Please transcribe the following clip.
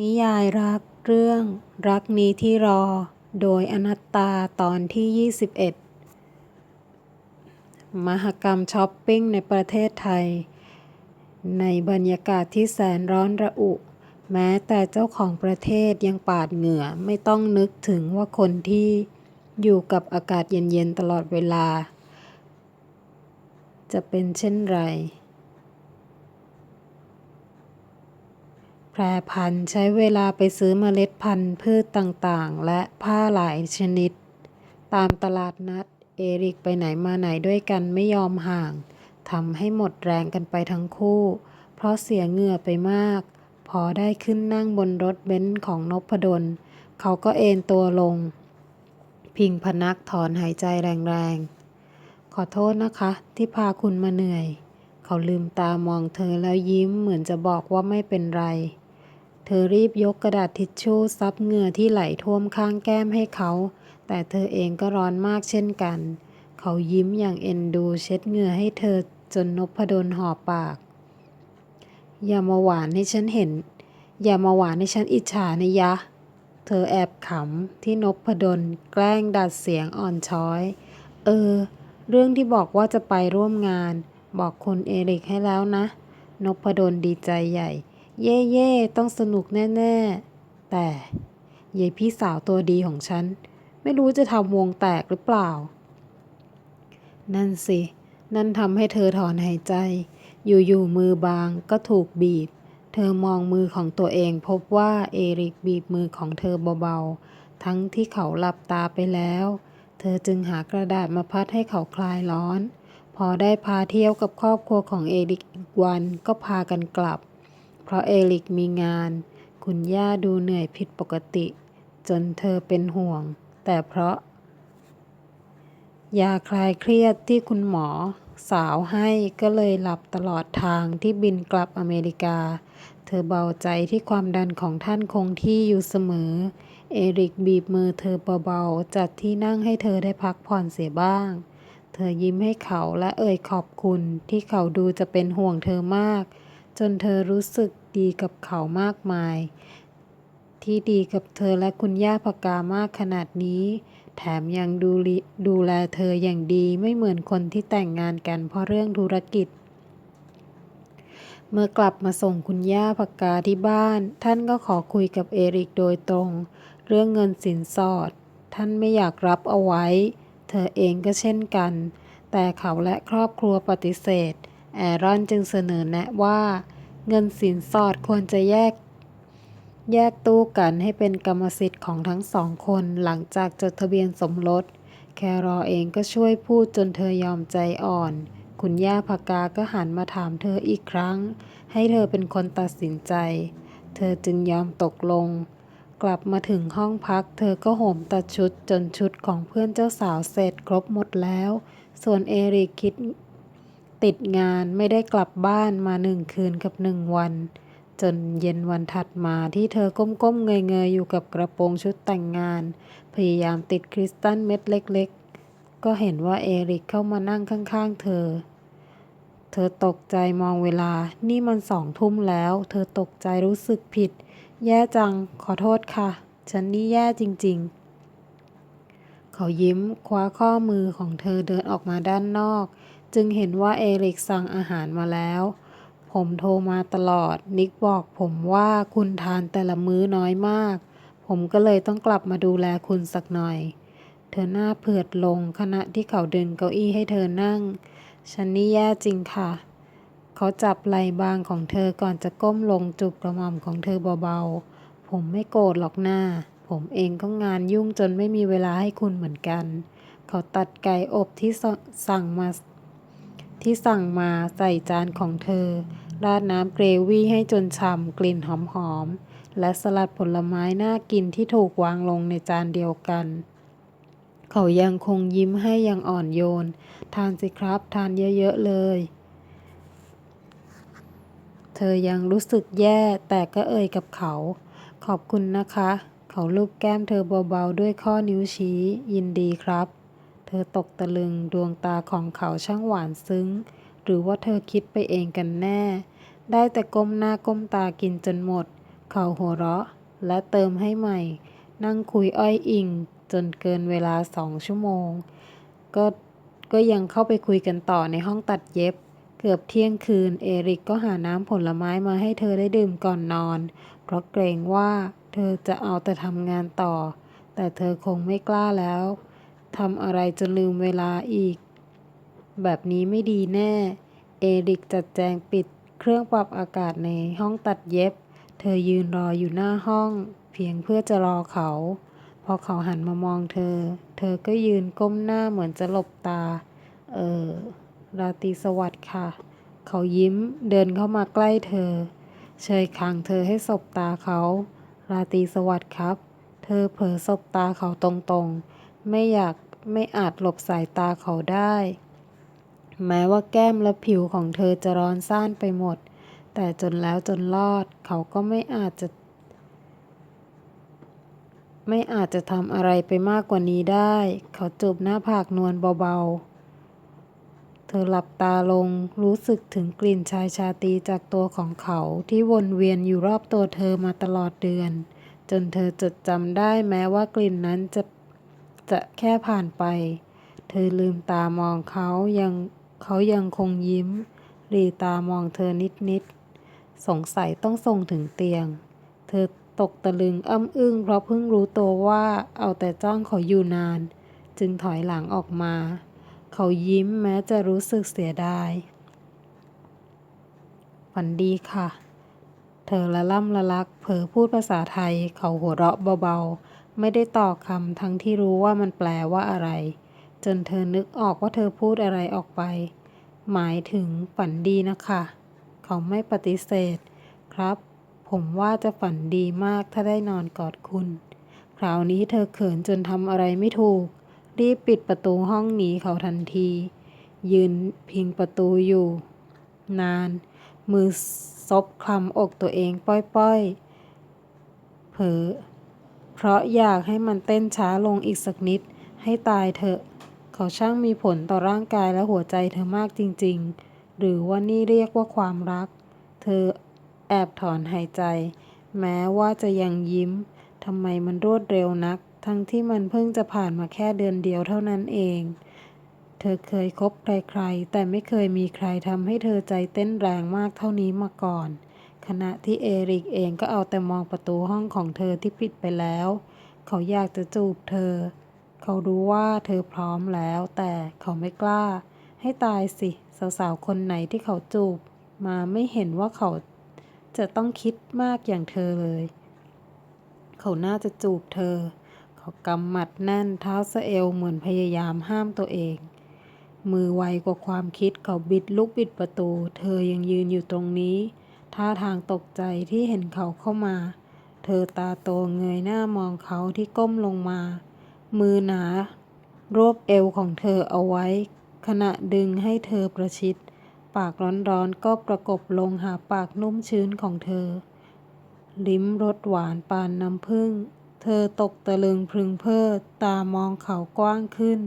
นิยายรักเรื่อง รักนี้ที่รอ โดยอนัตตาตอนที่ 21 มหกรรมช้อปปิ้งในประเทศไทย ในบรรยากาศที่แสนร้อนระอุ แม้แต่เจ้าของประเทศยังปาดเหงื่อไม่ต้องนึกถึงว่าคนที่อยู่กับอากาศเย็นๆตลอดเวลา จะเป็นเช่นไร แพรพันธุ์ใช้เวลาไปซื้อเมล็ดพันธุ์พืชต่างๆ และผ้าหลายชนิด ตามตลาดนัด เอริกไปไหนมาไหนด้วยกันไม่ยอมห่างทำให้หมดแรงกันไปทั้งคู่ เพราะเสียเหงื่อไปมาก พอได้ขึ้นนั่งบนรถเบนซ์ของนพดล เขาก็เอนตัวลง พิงพนักถอนหายใจแรงๆ ขอโทษนะคะที่พาคุณมาเหนื่อย เขาลืมตามองเธอแล้วยิ้มเหมือนจะบอกว่าไม่เป็นไร เธอรีบยกกระดาษทิชชู่ซับเหงื่อที่ไหลท่วมข้างแก้มให้เขา แต่เธอเองก็ร้อนมากเช่นกัน เขายิ้มอย่างเอ็นดูเช็ดเหงื่อให้เธอจนนพดลหอบปาก อย่ามาหวานให้ฉันเห็น อย่ามาหวานให้ฉันอิจฉานะยะ เธอแอบขำที่นพดลแกล้งดัดเสียงอ่อนช้อย เออ เรื่องที่บอกว่าจะไปร่วมงาน บอกคุณเอริกให้แล้วนะนพดลดีใจใหญ่ เย่เย่ต้องสนุกแน่ๆ แต่ยายพี่สาวตัวดีของฉัน ไม่รู้จะทำวงแตกหรือเปล่า นั่นสิ นั่นทำให้เธอถอนหายใจ อยู่ๆมือบางก็ถูกบีบ เธอมองมือของตัวเองพบว่าเอริกบีบมือของเธอเบาๆ ทั้งที่เขาหลับตาไปแล้ว เธอจึงหากระดาษมาพัดให้เขาคลายร้อน พอได้พาเที่ยวกับครอบครัวของเอริกอีกวันก็พากันกลับ เพราะเอริกมีงาน คุณย่าดูเหนื่อยผิดปกติ จนเธอเป็นห่วง แต่เพราะ ยาคลายเครียดที่คุณหมอสาวให้ก็เลยหลับตลอดทางที่บินกลับอเมริกา เธอเบาใจที่ความดันของท่านคงที่อยู่เสมอ เอริกบีบมือเธอเบาๆ จัดที่นั่งให้เธอได้พักผ่อนเสียบ้าง เธอยิ้มให้เขาและเอ่ยขอบคุณที่เขาดูจะเป็นห่วงเธอมาก จนเธอรู้สึก ดีกับเขามากมาย ที่ดีกับเธอและคุณย่าพกามากขนาดนี้ แถมยังดูดูแลเธออย่างดีไม่เหมือนคนที่แต่งงานกันเพราะเรื่องธุรกิจ เมื่อกลับมาส่งคุณย่าพกาที่บ้าน ท่านก็ขอคุยกับเอริกโดยตรง เรื่องเงินสินสอด ท่านไม่อยากรับเอาไว้ เธอเองก็เช่นกัน แต่เขาและครอบครัวปฏิเสธแอรอนจึงเสนอแนะว่า เงินสินสอดควรจะแยก แยกตู้กันให้เป็นกรรมสิทธิ์ของทั้งสองคนหลังจากจดทะเบียนสมรส แครอเองก็ช่วยพูดจนเธอยอมใจอ่อน คุณย่าพากาก็หันมาถามเธออีกครั้ง ให้เธอเป็นคนตัดสินใจ เธอจึงยอมตกลง กลับมาถึงห้องพัก เธอก็ห่มตัดชุดจนชุดของเพื่อนเจ้าสาวเสร็จครบหมดแล้ว ส่วนเอริกคิด ติดงานไม่ได้กลับบ้านมาหนึ่งคืนกับหนึ่งวัน จนเย็นวันถัดมาที่เธอก้มๆเงยๆอยู่กับกระโปรงชุดแต่งงาน พยายามติดคริสตัลเม็ดเล็กๆ ก็เห็นว่าเอริกเข้ามานั่งข้างๆ เธอ เธอตกใจมองเวลา นี่มันสองทุ่มแล้ว เธอตกใจรู้สึกผิด แย่จัง ขอโทษค่ะ ฉันนี่แย่จริงๆ เขายิ้มคว้าข้อมือของเธอเดินออกมาด้านนอก จึงเห็นว่าเอริกสั่งอาหารมาแล้ว ผมโทรมาตลอด นิกบอกผมว่าคุณทานแต่ละมื้อน้อยมาก ผมก็เลยต้องกลับมาดูแลคุณสักหน่อย เธอหน้าเผือดลงขณะที่เขาดึงเก้าอี้ให้เธอนั่ง ฉันนี่แย่จริงค่ะ เขาจับไหล่บางของเธอก่อนจะก้มลงจูบกระหม่อมของเธอเบาๆ ผมไม่โกรธหรอกหน้า ผมเองก็งานยุ่งจนไม่มีเวลาให้คุณเหมือนกัน เขาตัดไก่อบที่สสั่งมา ที่สั่งมาใส่จานของเธอ ราดน้ำเกรวี่ให้จนฉ่ำกลิ่นหอมๆ และสลัดผลไม้น่ากินที่ถูกวางลงในจานเดียวกัน เขายังคงยิ้มให้อย่างอ่อนโยน ทานสิครับ ทานเยอะๆเลย เธอยังรู้สึกแย่แต่ก็เอ่ยกับเขา ขอบคุณนะคะ เขาลูบแก้มเธอเบาๆด้วยข้อนิ้วชี้ ยินดีครับ อตกตะลึงดวงตาของเขาช่างหวานซึ้ง หรือว่าเธอคิดไปเองกันแน่ ได้แต่ก้มหน้าก้มตากินจนหมด เขาหัวเราะ และเติมให้ใหม่ นั่งคุยอ้อยอิง จนเกินเวลาสองชั่วโมง ก็ก็ยังเข้าไปคุยกันต่อในห้องตัดเย็บ เกือบเที่ยงคืน เอริกก็หาน้ำผลไม้มาให้เธอได้ดื่มก่อนนอน เพราะเกรงว่าเธอจะเอาแต่ทำงานต่อ แต่เธอคงไม่กล้าแล้ว ทำอะไรจนลืมเวลาอีก แบบนี้ไม่ดีแน่ เอริกจัดแจงปิดเครื่องปรับอากาศในห้องตัดเย็บ เธอยืนรออยู่หน้าห้อง เพียงเพื่อจะรอเขา พอเขาหันมามองเธอ เธอก็ยืนก้มหน้าเหมือนจะหลบตา เออ ราตรีสวัสดิ์ค่ะ เขายิ้มเดินเข้ามาใกล้เธอ เชยคางเธอให้สบตาเขา ราตรีสวัสดิ์ครับ เธอเผลอสบตาเขาตรงๆ ไม่อยากไม่อาจหลบสายตาเขาได้ แม้ว่าแก้มและผิวของเธอจะร้อนซ่านไปหมด แต่จนแล้วจนรอดเขาก็ไม่อาจจะ ไม่อาจจะทำอะไรไปมากกว่านี้ได้ เขาจูบหน้าผากนวลเบาๆ เธอหลับตาลงรู้สึกถึงกลิ่นชายชาตีจากตัวของเขาที่วนเวียนอยู่รอบตัวเธอมาตลอดเดือน จนเธอจดจำได้แม้ว่ากลิ่นนั้นจะ จะแค่ผ่านไป เธอลืมตามองเขายังเขายังคงยิ้มหลีตามองเธอนิดๆ สงสัยต้องส่งถึงเตียง เธอตกตะลึงอ้ำอึ้งเพราะเพิ่งรู้ตัวว่าเอาแต่จ้องเขาอยู่นาน จึงถอยหลังออกมา เขายิ้มแม้จะรู้สึกเสียดายฝันดีค่ะ เธอละล่ำละลักเผลอพูดภาษาไทย เขาหัวเราะเบาๆ ไม่ได้ต่อคำทั้งที่รู้ว่ามันแปลว่าอะไร จนเธอนึกออกว่าเธอพูดอะไรออกไป หมายถึงฝันดีนะคะ เขาไม่ปฏิเสธ ครับ ผมว่าจะฝันดีมากถ้าได้นอนกอดคุณ คราวนี้เธอเขินจนทำอะไรไม่ถูก รีบปิดประตูห้องหนีเขาทันที ยืนพิงประตูอยู่ นาน มือซบคลำอกตัวเองป้อยๆ เผลอ เพราะอยากให้มันเต้นช้าลงอีกสักนิด ให้ตายเถอะ เขาช่างมีผลต่อร่างกายและหัวใจเธอมากจริง ๆ หรือว่านี่เรียกว่าความรัก เธอแอบถอนหายใจ แม้ว่าจะยังยิ้มทำไมมันรวดเร็วนัก ทั้งที่มันเพิ่งจะผ่านมาแค่เดือนเดียวเท่านั้นเอง เธอเคยคบใครๆ แต่ไม่เคยมีใครทำให้เธอใจเต้นแรงมากเท่านี้มาก่อน ขณะที่เอริกเองก็เอาแต่มองประตูห้องของเธอที่ปิดไปแล้ว เขาอยากจะจูบเธอ เขารู้ว่าเธอพร้อมแล้ว แต่เขาไม่กล้า ให้ตายสิ สาวๆคนไหนที่เขาจูบ มาไม่เห็นว่าเขาจะต้องคิดมากอย่างเธอเลย เขาน่าจะจูบเธอ เขากำหมัดแน่นเท้าสเอวเหมือนพยายามห้ามตัวเอง มือไวกว่าความคิดเขาบิดลุกบิดประตู เธอยังยืนอยู่ตรงนี้ ท่าทางตกใจที่เห็นเขาเข้ามา เธอตาโตเงยหน้ามองเขาที่ก้มลงมา มือหนารวบเอวของเธอเอาไว้ ขณะดึงให้เธอประชิด ปากร้อนๆก็ประกบลงหาปากนุ่มชื้นของเธอ ลิ้มรสหวานปานน้ำผึ้ง เธอตกตะลึงพึงเพร่อตามองเขากว้างขึ้น